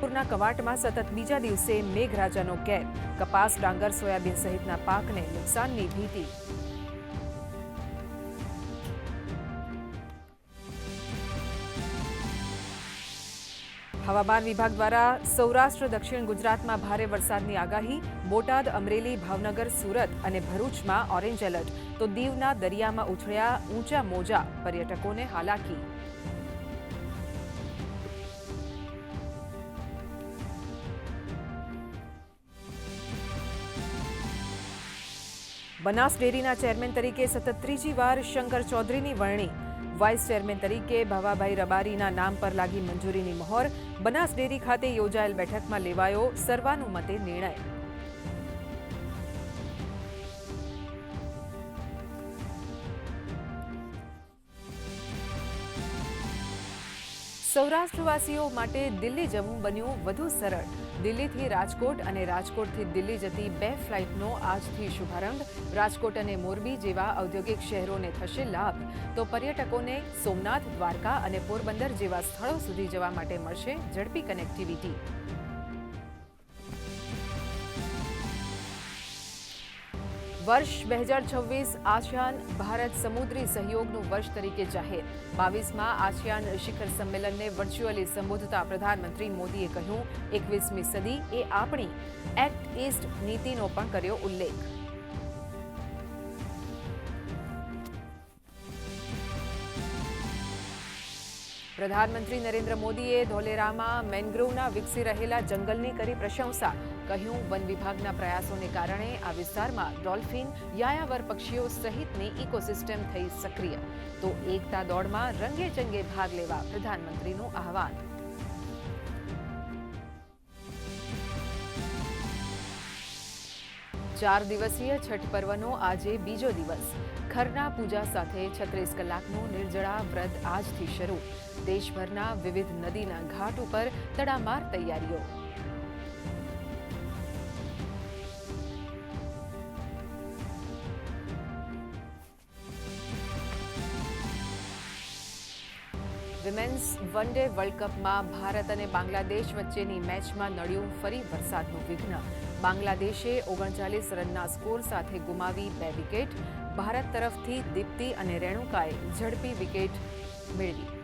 પૂરના કવાટમાં સતત બીજા દિવસે મેઘરાજાનો કેર કપાસ, ડાંગર, સોયાબીન સહિતના પાકને નુકસાનની ભીતિ. હવામાન વિભાગ દ્વારા સૌરાષ્ટ્ર, દક્ષિણ ગુજરાતમાં ભારે વરસાદની આગાહી. બોટાદ, અમરેલી, ભાવનગર, સુરત અને ભરૂચમાં ઓરેન્જ એલર્ટ. તો દીવના દરિયામાં ઉછળ્યા ઊંચા મોજા. પર્યટકોને હાલાકી. બનાસ ડેરીના ચેરમેન તરીકે સતત ત્રીજી વાર શંકર ચૌધરીની વરણી. વાઇસ ચેરમેન તરીકે ભવાભાઈ રબારીના નામ પર લાગી મંજૂરીની મહોર. બનાસ ડેરી ખાતે યોજાયેલ બેઠકમાં લેવાયો સર્વાનુમતે નિર્ણય. સૌરાષ્ટ્રવાસીઓ માટે દિલ્હી જવું બન્યું વધુ સરળ. દિલ્હીથી રાજકોટ અને રાજકોટથી દિલ્હી જતી બે ફ્લાઇટનો આજથી શુભારંભ. રાજકોટ અને મોરબી જેવા ઔદ્યોગિક શહેરોને થશે લાભ. તો પર્યટકોને સોમનાથ, દ્વારકા અને પોરબંદર જેવા સ્થળો સુધી જવા માટે મળશે ઝડપી કનેક્ટિવિટી વર્ષ બે હજાર છવ્વીસ આસિયાન ભારત સમુદ્રી સહયોગનું વર્ષ તરીકે જાહેર. બાવીસમાં આસિયાન શિખર સંમેલનને વર્ચ્યુઅલી સંબોધતા પ્રધાનમંત્રી મોદીએ કહ્યું, એકવીસમી સદી એ આપણી એક્ટ ઇસ્ટ નીતિનો પણ કર્યો ઉલ્લેખ. પ્રધાનમંત્રી નરેન્દ્ર મોદીએ ધોલેરામાં મેન્ગ્રોવના વિકસી રહેલા જંગલની કરી પ્રશંસા. કહ્યું, વન વિભાગના પ્રયાસોને કારણે આ વિસ્તારમાં ડોલ્ફિન, યાયાવર પક્ષીઓ સહિતની ઇકોસિસ્ટમ થઈ સક્રિય. તો એકતા દોડમાં રંગે ચંગે ભાગ લેવા પ્રધાનમંત્રીનું આહવાન. ચાર દિવસીય છઠ પર્વનો આજે બીજો દિવસ. ખરના પૂજા સાથે છત્રીસ કલાકનું નિર્જળા વ્રત આજથી શરૂ. દેશભરના વિવિધ નદીના ઘાટ ઉપર તડામાર તૈયારીઓ. વિમેન્સ વન ડે વર્લ્ડ કપમાં ભારત અને બાંગ્લાદેશ વચ્ચેની મેચમાં નડ્યું ફરી વરસાદનું વિઘ્ન. બાંગ્લાદેશે ઓગણચાલીસ રનના સ્કોર સાથે ગુમાવી બે વિકેટ. ભારત તરફથી દીપ્તિ અને રેણુકાએ ઝડપી વિકેટ મેળવી.